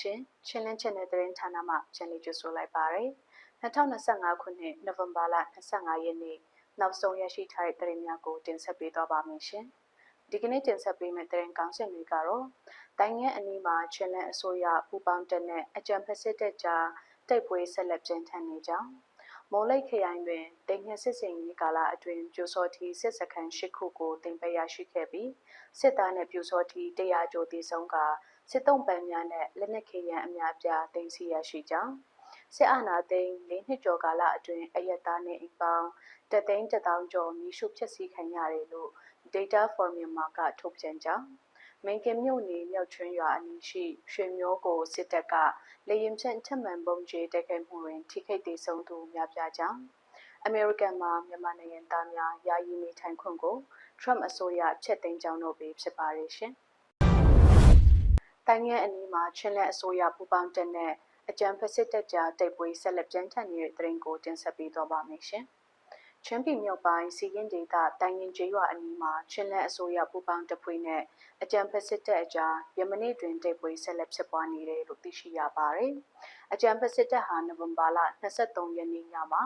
ရှင်ချင်းလင်းချင်းတဲ့သတင်းဌာနမှပြန်လည်ကြိုဆိုလိုက်ပါရယ်2025ခုနှစ်နိုဝင်ဘာလ25ရက်နေ့နောက်ဆုံးရရှိထားတဲ့သတင်းများကိုတင်ဆက်ပေးသွားပါမယ်ရှင်ဒီကနေ့တင်ဆက်ပေးမယ့်သတင်းကောင်းစင်တွေကတော့တိုင်းငန်းအနီးမှာချင်းလင်းအစိုးရပူပေါင်းတက်တဲ့အကြံဖက်စစ်တပ်ကြားတိုက်ပွဲဆက်လက်ပြင်းထန်နေကြောင်းမော်လိတ်ခရိုင်တွင်တင်ငှက်စစ်စင်ကြီးကာလအတွင်းပြူစောတီစစ်စခန်း၈ခုကိုတင်ပယ်ရရှိခဲ့ပြီးစစ်သားနဲ့ပြူစောတီတရားကျော်တည်ဆုံးက စစ်တုံးပန်းများနဲ့လက်နက်ခဲယမ်းအများပြားတင်စီရရှိကြောင်းစစ်အာဏာသိမ်း၄နှစ်ကျော်ကာလအတွင်းအယက်သားနဲ့အိမ်ပေါင်းတသိန်းတထောင်ကျော်မြေရှုဖျက်ဆီးခံရတယ်လို့ Data for Myanmar ကထုတ်ပြန်ကြောင်းမင်းကင်မြို့နယ်မြောက်ချွန်းရွာအနီးရှိရွှေမျိုးကိုစစ်တပ်ကလေရင်ဖြန့်ထက်မှန်ပုံကျဲတိုက်ခိုက်မှုတွင်ထိခိုက်ဒေဆုံးသူများပြားကြောင်းအမေရိကန်မှာမြန်မာနိုင်ငံသားများယာယီနေထိုင်ခွင့်ကို Trump အစိုးရဖျက်သိမ်းကြောင်းတို့ပဲဖြစ်ပါရဲ့ရှင်။ တိုင်းငယ်အနီးမှာချင်းလက်အစိုးရပူပေါင်းတက်တဲ့အကြံဖက်စစ်တပ်ကြားတိုက်ပွဲဆက်လက်ပြင်းထန်နေတဲ့တရင်ကိုတင်ဆက်ပေးသွားပါမယ်ရှင်။ချင်းပြည်မြောက်ပိုင်းစီရင်ဒေသတိုင်းရင်ကျေးရွာအနီးမှာချင်းလက်အစိုးရပူပေါင်းတပ်ဖွဲ့နဲ့အကြံဖက်စစ်တပ်အကြားယမနေ့တွင်တိုက်ပွဲဆက်လက်ဖြစ်ပွားနေတယ်လို့သိရှိရပါတယ်။အကြံဖက်စစ်တပ်ဟာနိုဝင်ဘာလ23ရက်နေ့ညမှာ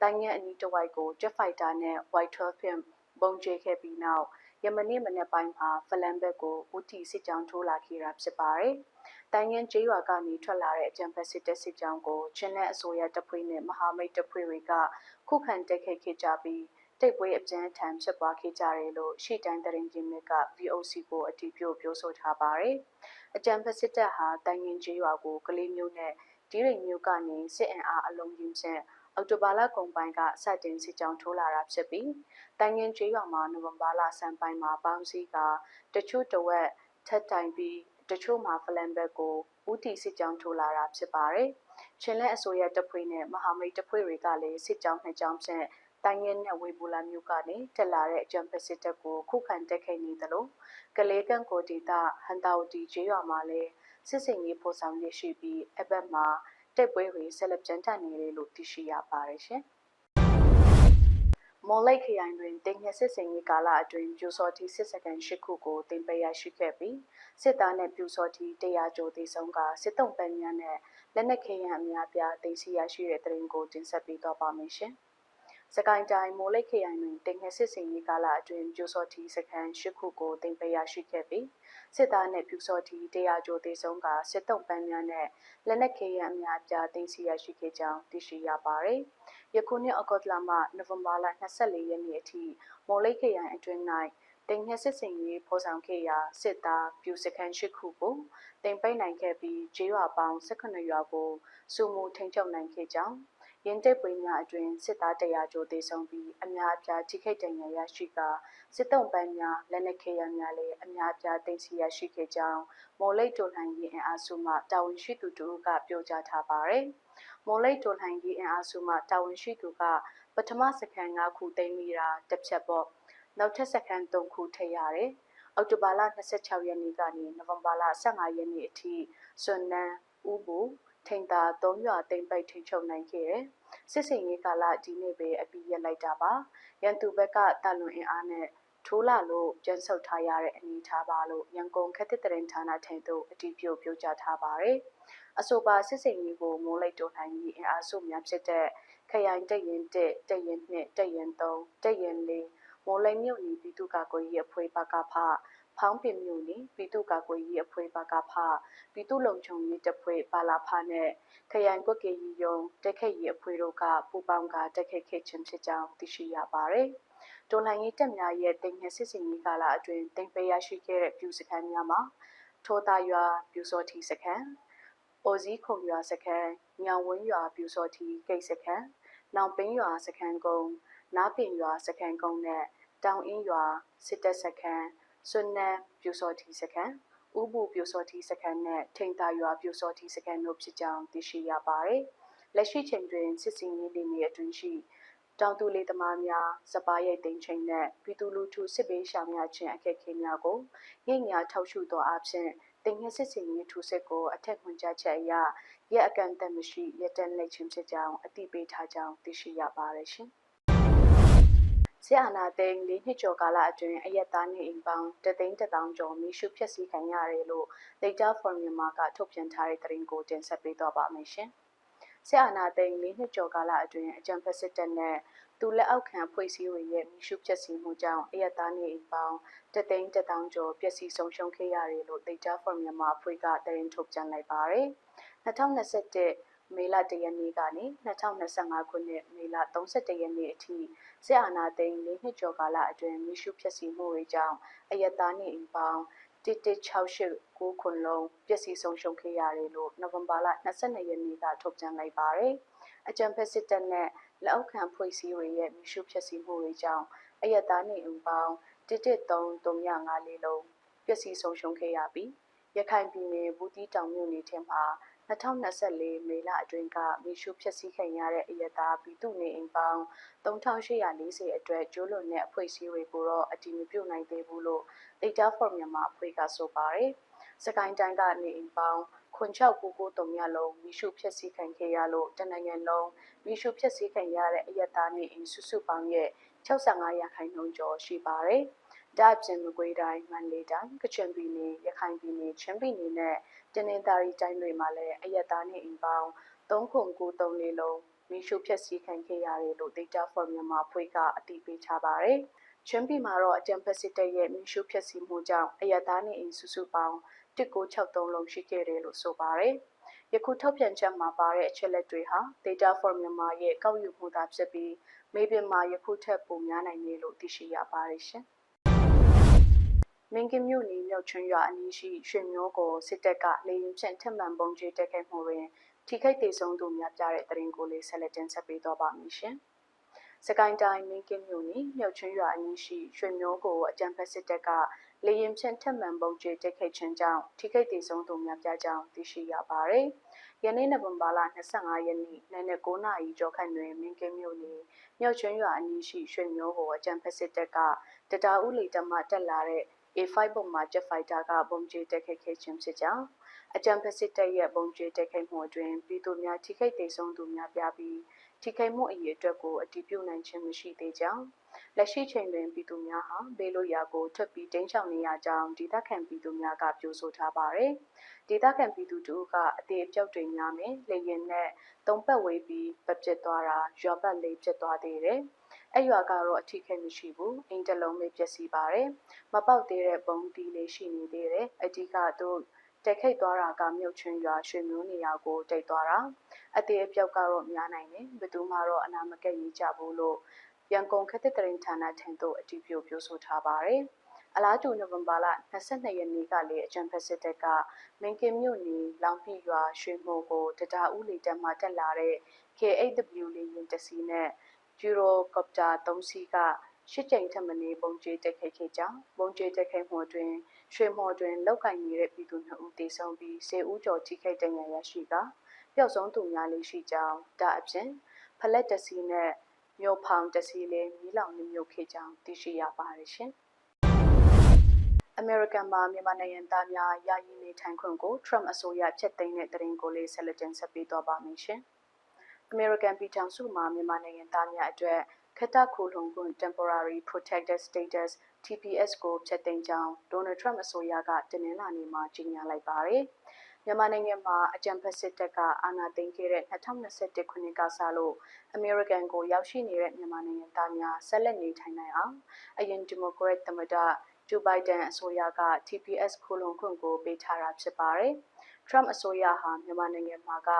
တိုင်းငယ်အနီးတစ်ဝိုက်ကို Jet Fighter နဲ့ White 12 film ပုံကျဲခဲ့ပြီးနောက် ယမနေ့မနေ့ပိုင်းမှာဖလန်ဘက်ကိုဦးတီစစ်ကြောင်းထိုးလာခဲ့တာဖြစ်ပါတယ်။တိုင်းငန်းကျေးရွာကနေထွက်လာတဲ့အကြံဖက်စစ်တပ်စစ်ကြောင်းကိုချင်းနဲ့အစိုးရတပ်ဖွဲ့နဲ့မဟာမိတ်တပ်ဖွဲ့တွေကခုခံတိုက်ခိုက်ခဲ့ကြပြီးတိတ်ပွဲအကျန်းထန်ဖြစ်ပွားခဲ့ကြတယ်လို့ရှီတိုင်းတရင်ကြီးမြစ်က VOC ကိုအတည်ပြုပြောဆိုထားပါတယ်။အကြံဖက်စစ်တပ်ဟာတိုင်းငန်းကျေးရွာကိုကလေးမျိုးနဲ့ဒီရိမျိုးကနေစစ်အင်အားအလုံးကြီးဖြင့် အော်တိုဘာလကုန်ပိုင်းကစတင်စစ်ကြောင်းထိုးလာတာဖြစ်ပြီးတိုင်ငင်ကျေးရွာမှာနိုဝင်ဘာလဆန်းပိုင်းမှာပေါင်းစည်းကတချို့တဝက်ထက်တိုင်ပြီးတချို့မှာဖလန်ဘက်ကိုဦးတီစစ်ကြောင်းထိုးလာတာဖြစ်ပါတယ်။ချင်းလဲအစိုးရတပ်ဖွဲ့နဲ့မဟာမိတ်တပ်ဖွဲ့တွေကလည်းစစ်ကြောင်းနှစ်ကြောင်းဖြင့်တိုင်းငင်းနဲ့ဝေဘူလာမျိုးကနေတက်လာတဲ့အကြံဖက်စစ်တပ်ကိုခုခံတက်ခိုက်နေသလိုကလေးကန်ကိုဒေတာဟန်တာဝတီကျေးရွာမှာလည်းစစ်စင်ရေးပို့ဆောင်ရရှိပြီးအဘက်မှာ တိုက်ပွဲတွေဆက်လက်ကြမ်းတမ်းနေတယ်လို့သိရှိရပါတယ်ရှင်။မော်လိုက်ခရိုင်တွင်တင်ငှက်စစ်စင်ရေးကာလအတွင်းပြူစော်တီစစ်စကန်၈ခုကိုတင်ပယ်ရရှိခဲ့ပြီးစစ်သားနဲ့ပြူစော်တီတရားကျော်တည်ဆုံးကစစ်တုံးပန်းများနဲ့လက်နက်ခဲယမ်းအများပြားတင်စီရရှိတဲ့တရင်ကိုတင်ဆက်ပေးတော့ပါမယ်ရှင်။စကိုင်းတိုင်းမိုးလိတ်ခရိုင်တွင်တင်ငယ်စစ်စင်ရေးကာလအတွင်းပြူစော်တီစခန်း၈ခုကိုတင်ပယ်ရရှိခဲ့ပြီး စစ်သားနဲ့ပြူစော်တီတရားကျော်သေးဆုံးကစစ်တုံးပန်းများနဲ့လက်နက်ခဲယမ်းအများပြားတင်စီရရှိခဲ့ကြောင်းသိရှိရပါတယ်။ယခုနှစ်အောက်တိုဘာလမှနိုဝင်ဘာလ24ရက်နေ့အထိမိုးလိတ်ခရိုင်အတွင်း၌တင်ငယ်စစ်စင်ရေးဖော်ဆောင်ခဲ့ရာစစ်သားပြူစခန်း၈ခုကိုတင်ပိတ်နိုင်ခဲ့ပြီးဂျေးရွာပေါင်း18ရွာကိုစုမှုထိန်းချုပ်နိုင်ခဲ့ကြောင်း ရင်တိတ်ပွေများအတွင်စစ်သားတရာကျော်သေဆုံးပြီးအများအပြားထိခိုက်ဒဏ်ရာရရှိကာစစ်တုံးပန်းများလက်နက်ခဲယမ်းများလည်းအများအပြားတင်စီရရှိခဲ့ကြောင်းမော်လိတ်တိုလှန်ရေးအင်အားစုမှတာဝန်ရှိသူတို့ကပြောကြားထားပါတယ်။မော်လိတ်တိုလှန်ရေးအင်အားစုမှတာဝန်ရှိသူကပထမစခန်း၅ခုသိမ်းမိတာတစ်ဖြတ်ပေါ့နောက်ထပ်စခန်း၃ခုထည့်ရတယ်။အောက်တိုဘာလ26ရက်နေ့ကနေနိုဝင်ဘာလ15ရက်နေ့အထိစွန်နန်းဥပူ ထိန်သာ၃ရွာတိမ်ပိတ်ထိချုပ်နိုင်ခဲ့တယ်။စစ်စင်ရေးကာလဒီနေ့ပဲအပြီးရက်လိုက်တာပါ။ရန်သူဘက်ကတာလွန်အင်အားနဲ့ထိုးလာလို့ပြန်ဆုတ်ထားရတဲ့အနေအထားပါလို့ရန်ကုန်ခက်တစ်တရင်ဌာနထိန်သို့အတည်ပြုပြောကြားထားပါတယ်။အဆိုပါစစ်စင်ရေးကိုမိုးလိုက်တိုနိုင်ပြီးအင်အားစုများဖြစ်တဲ့ခရိုင်တရင်1တရင်2တရင်3တရင်4မိုးလိုက်မြို့နယ်ပြည်သူ့ကာကွယ်ရေးအဖွဲ့ဘကဖ ဖောင်းပင်မြို့နယ်ပြည်သူ့ကာကွယ်ရေးအဖွဲ့ဘကဖပြည်သူ့လုံခြုံရေးတပ်ဖွဲ့ပါလာဖနဲ့ခရိုင်ကွက်ကရေးယုံတက်ခိတ်ရေးအဖွဲ့တို့ကပူးပေါင်းကတက်ခိတ်ခိတ်ချင်းဖြစ်ကြောင်းသိရှိရပါတယ်။တော်လှန်ရေးတပ်များရဲ့တင်ငယ်စစ်စင်ရေးကာလအတွင်းတင်ပေးရရှိခဲ့တဲ့ပြူစခန်းများမှာထောသားရွာပြူစောထီစခန်းအိုဇီခုံရွာစခန်းညောင်ဝင်းရွာပြူစောထီဂိတ်စခန်းနောင်ပင်းရွာစခန်းကုန်းနားပင်ရွာစခန်းကုန်းနဲ့တောင်အင်းရွာစစ်တပ်စခန်း စွန်းနန်းပြူစောထီစခန်းဥပူပြူစောထီစခန်းနဲ့ထိန်သာရွာပြူစောထီစခန်းတို့ဖြစ်ကြောင်းသိရှိရပါတယ်။လက်ရှိချိန်တွင်စစ်စင်ရေးနေမြေအတွင်းရှိတောင်သူလေးသမားများစပါးရိတ်သိမ်းချိန်နဲ့ပြည်သူလူထုစစ်ပေးရှောင်ရခြင်းအခက်အခဲများကိုညဉ့်ညာထောက်ရှုသောအဖြစ်တင်ငယ်စစ်စင်ရေးထူးစစ်ကိုအထက်ခွင့်ကြားချက်အရရက်အကန့်အသတ်မရှိရက်တန်လက်ချင်းဖြစ်ကြောင်းအတိပေးထားကြောင်းသိရှိရပါတယ်ရှင်။ ဆရာနာသိန်းလေးနှစ်ကျော်ကာလအတွင်းအရက်သားနေအိမ်ပေါင်းတသိန်းတစ်သောင်းကျော်မိရှုဖျက်ဆီးခံရတယ်လို့ Data for Myanmar ကထုတ်ပြန်ထားတဲ့သတင်းကိုတင်ဆက်ပေးသွားပါမယ်ရှင်။ဆရာနာသိန်းလေးနှစ်ကျော်ကာလအတွင်းအကြံဖက်စစ်တပ်နဲ့သူလက်အောက်ခံဖွဲ့စည်းတွေရဲ့မိရှုဖျက်ဆီးမှုကြောင့်အရက်သားနေအိမ်ပေါင်းတသိန်းတစ်သောင်းကျော်ပျက်စီးဆုံးရှုံးခဲ့ရတယ်လို့ Data for Myanmar အဖွဲ့ကသတင်းထုတ်ပြန်လိုက်ပါတယ်။2021 မေလ1ရက်နေ့ကနေ2025ခုနှစ်မေလ31ရက်နေ့အထိစစ်အာဏာသိမ်း၄နှစ်ကျော်ကာလအတွင်းမိရှုဖျက်ဆီးမှုတွေကြောင့်အယက်သားနေအိမ်ပေါင်း11689ခုလုံးပျက်စီးဆုံးရှုံးခဲ့ရတယ်လို့နိုဝင်ဘာလ22ရက်နေ့ကထုတ်ပြန်လိုက်ပါတယ်။အကြံဖက်စစ်တပ်နဲ့လက်အောက်ခံဖွဲ့စည်းတွေရဲ့မိရှုဖျက်ဆီးမှုတွေကြောင့်အယက်သားနေအိမ်ပေါင်း11354လုံးပျက်စီးဆုံးရှုံးခဲ့ရပြီးရခိုင်ပြည်နယ်ဘူးတီတောင်မြို့နယ်ထဲမှာ 2024 မေလအတွင်းက မီးရှို့ဖျက်ဆီးခံရတဲ့အယက်သားပြည်သူနေအိမ်ပေါင်း3840အတွက်ကျိုးလွန်တဲ့အဖွဲ့အစည်းတွေကိုတော့အတည်မပြုနိုင်သေးဘူးလို့ Data for Myanmar အဖွဲ့ကဆိုပါတယ်။စကိုင်းတိုင်းကနေအိမ်ပေါင်း9699မြလုံးမီးရှို့ဖျက်ဆီးခံခဲ့ရလို့တနိုင်ငံလုံးမီးရှို့ဖျက်ဆီးခံရတဲ့အယက်သားနေအိမ်စုစုပေါင်းရဲ့65ရာခိုင်နှုန်းကျော်ရှိပါတယ်။ ဒါ့အပြင်မကွေးတိုင်းမန္တလေးတိုင်းကချင်ပြည်နယ်ရခိုင်ပြည်နယ်ချင်းပြည်နယ်နဲ့တနင်္သာရီတိုင်းတွေမှာလည်းအယက်သားနေအိမ်ပေါင်း3934လုံးမိရှုဖျက်ဆီးခံခဲ့ရတယ်လို့ Data for Myanmar ဖွဲ့ကအတည်ပြုထားပါတယ်။ချင်းပြည်မှာတော့အကြံဖက်စစ်တပ်ရဲ့မိရှုဖျက်ဆီးမှုကြောင့်အယက်သားနေအိမ်စုစုပေါင်း1963လုံးရှိခဲ့တယ်လို့ဆိုပါတယ်။ယခုထုတ်ပြန်ချက်မှာပါတဲ့အချက်လက်တွေဟာ Data for Myanmar ရဲ့ကောက်ယူမှုသာဖြစ်ပြီးမေးပြင်မှာယခုထက်ပိုများနိုင်တယ်လို့သိရှိရပါတယ်ရှင်။ မင်းကင်းမြို့နယ်မြောက်ချွန်းရွာအနီးရှိရွှေမျိုးကိုစစ်တပ်ကလေရင်ဖြင့်ထက်မှန်ပုံကျတက်ခဲ့မှုတွင်ထိခိုက်ဒေဆုံးသူများပြတဲ့တရင်ကိုလေးဆက်လက်တင်ဆက်ပေးတော့ပါမည်ရှင်။စကိုင်းတိုင်းမင်းကင်းမြို့နယ်မြောက်ချွန်းရွာအနီးရှိရွှေမျိုးကိုအကြံဖက်စစ်တပ်ကလေရင်ဖြင့်ထက်မှန်ပုံကျတက်ခဲ့ခြင်းကြောင့်ထိခိုက်ဒေဆုံးသူများပြကြောင်းသိရှိရပါတယ်။ယနေ့နိုဝင်ဘာလ25ရက်နေ့နံနက်9:00နာရီကျော်ခန့်တွင်မင်းကင်းမြို့နယ်မြောက်ချွန်းရွာအနီးရှိရွှေမျိုးကိုအကြံဖက်စစ်တပ်ကတတားဦးလီတမတက်လာတဲ့ A5 ပုံမှာ Jet Fighter ကပုံကျဲတက်ခဲ့ခဲ့ခြင်းဖြစ်ကြောင်းအကြံဖက်စစ်တပ်ရဲ့ပုံကျဲတက်ခဲ့မှုအတွင်းပြည်သူများထိခိုက်ဒေဆုံးသူများပြပြီးထိခိုက်မှုအရေးအတွက်ကိုအတည်ပြုနိုင်ခြင်းမရှိသေးကြောင်းလက်ရှိချိန်တွင်ပြည်သူများဟာဘေးလွတ်ရာကိုထွက်ပြီးတင်းချောင်နေရကြောင်းဒေသခံပြည်သူများကပြောဆိုထားပါတယ်။ဒေသခံပြည်သူတို့ကအသေးအပြောက်တွေများမယ်လေရင်နဲ့တုံးပတ်ဝေးပြီးပပစ်သွားတာရွာပတ်လေးဖြစ်သွားသေးတယ်။ အဲ့ရွာကတော့အထိခိုက်မရှိဘူးအိမ်တလုံးလေးပျက်စီးပါတယ်မပေါက်သေးတဲ့ပုံတီးလေးရှိနေသေးတယ်အဓိကသူတက်ခိတ်သွားတာကမြုပ်ချွင်းရွာရွှေမျိုးနေရာကိုတိတ်သွားတာအသေးအပြောက်ကတော့များနိုင်တယ်ဘယ်သူမှတော့အနာမကက်ရေးကြဘူးလို့ရန်ကုန်ခက်တဲ့တရင်ဌာနထံသို့အတည်ပြုပြောဆိုထားပါတယ်အလားတူနိုဝင်ဘာလ22ရက်နေ့ကလည်းအကြံဖက်စစ်တပ်ကမင်ကင်မြို့နယ်လောင်ပြရွာရွှေမိုကိုတဒါဦးလီတက်မှတက်လာတဲ့ KAW လေးရင်တစီနဲ့ ဂျူရိုကော်ပတာ၃စီးကရှစ်ကြိမ်ထက်မနည်းပုံကျဲတက်ခဲ့ခဲ့ကြောင်းပုံကျဲတက်ခဲ့မှုအတွင်းရွှေမော်တွင်လောက်ကင်နေတဲ့ပြည်သူနှစ်ဦးတေဆုံးပြီး၁၀ဦးကျော်ထိခိုက်ဒဏ်ရာရရှိကပျောက်ဆုံးသူများလေးရှိကြောင်းဒါအပြင်ဖလက်တစီနဲ့မြို့ဖောင်တစီလည်းမီးလောင်နေမြုပ်ခဲ့ကြောင်းသိရှိရပါတယ်ရှင်။အမေရိကန်မှာမြန်မာနိုင်ငံသားများယာယီနေထိုင်ခွင့်ကို Trump အစိုးရဖျက်သိမ်းတဲ့တရင်ကိုလေးဆက်လက်တင်ဆက်ပေးသွားပါမယ်ရှင်။ အမေရိကန်ပြည်ထောင်စုမှာမြန်မာနိုင်ငံသားများအတွက်ခတ္တခိုလုံခွင့် Temporary Protected Status TPS ကိုဖျက်သိမ်းကြောင်း Donald Trump အစိုးရကတနင်္လာနေ့မှာကြေညာလိုက်ပါတယ်။မြန်မာနိုင်ငံမှာအကြံဖက်စစ်တပ်ကအာဏာသိမ်းခဲ့တဲ့2021ခုနှစ်ကစလို့အမေရိကန်ကိုရောက်ရှိနေတဲ့မြန်မာနိုင်ငံသားများဆက်လက်နေထိုင်နိုင်အောင်အရင်ဒီမိုကရက်သမ္မတဂျိုဘိုင်ဒန်အစိုးရက TPS ခိုလုံခွင့်ကိုပေးထားတာဖြစ်ပါတယ်။ Trump အစိုးရဟာမြန်မာနိုင်ငံမှာက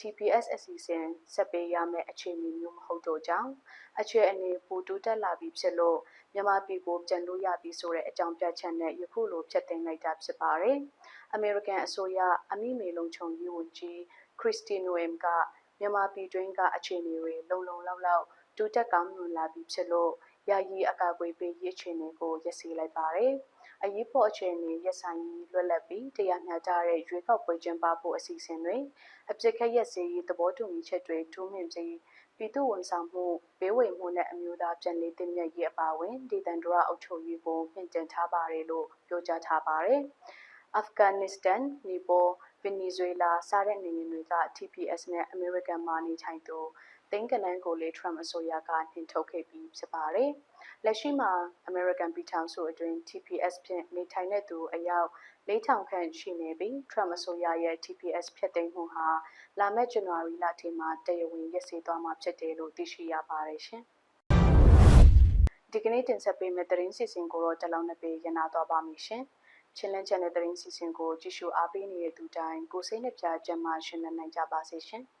TPS အစီအစဉ်ဆက်ပေးရမယ့်အခြေအနေမျိုးမဟုတ်တော့ကြောင်းအခြေအနေပိုတိုးတက်လာပြီးဖြစ်လို့မြန်မာပြည်ကိုပြန်လို့ရပြီဆိုတဲ့အကြောင်းပြချက်နဲ့ယခုလိုဖျက်သိမ်းလိုက်တာဖြစ်ပါတယ်။ American အစိုးရအမိမေလုံခြုံရေးဝန်ကြီး Christine Noem ကမြန်မာပြည်တွင်းကအခြေအနေတွေလုံလုံလောက်လောက်တိုးတက်ကောင်းမွန်လာပြီဖြစ်လို့ယာယီအကာအကွယ်ပေးရေးအခြေအနေကိုရည်စည်လိုက်ပါတယ်။ အရေးပေါ်အခြေအနေရပ်ဆိုင်ရေးလွတ်လပ်ပြီးတရားမျှတတဲ့ရွေးကောက်ပွဲကျင်းပဖို့အစီအစဉ်တွေအပြစ်ခက်ရက်စေးရေးသဘောတူညီချက်တွေတိုးမြင့်ပြီးပြည်သူဝန်ဆောင်မှုဘေးဝေမှုနဲ့အမျိုးသားပြန်လည်တည်မြဲရေးအပါအဝင်ဒေသန္တရအုပ်ချုပ်ရေးကိုမြင့်တင်ထားပါတယ်လို့ပြောကြားထားပါတယ်။အာဖဂန်နစ္စတန်၊နီပေါ၊ဗင်နီဇွေလာစတဲ့နိုင်ငံတွေက TPS နဲ့အမေရိကန်မှာနေထိုင်သူ သိန်းကနန်းကိုလေထရမ်အစိုးရကနှင်ထုတ်ခဲ့ပြီးဖြစ်ပါတယ်။လက်ရှိမှာ American ပြည်ထောင်စုအတွင်း TPS ဖြင့်နေထိုင်တဲ့သူအယောက်4000ခန့်ရှိနေပြီး Trump အစိုးရရဲ့ TPS ဖျက်သိမ်းမှုဟာလာမယ့်ဇန်နဝါရီလထဲမှာတရားဝင်ရည်စည်သွားမှာဖြစ်တယ်လို့သိရှိရပါတယ်ရှင်။ဒီကနေ့တင်ဆက်ပေးမယ့်သတင်းစီစဉ်ကိုတော့တလုံးနဲ့ပေးရနာသွားပါမယ်ရှင်။ချင်းလန်းချန်တဲ့သတင်းစီစဉ်ကိုကြည့်ရှုအားပေးနေတဲ့သူတိုင်းကိုစိတ်နှပြကျမ်းမာရှင်နိုင်ကြပါစေရှင်။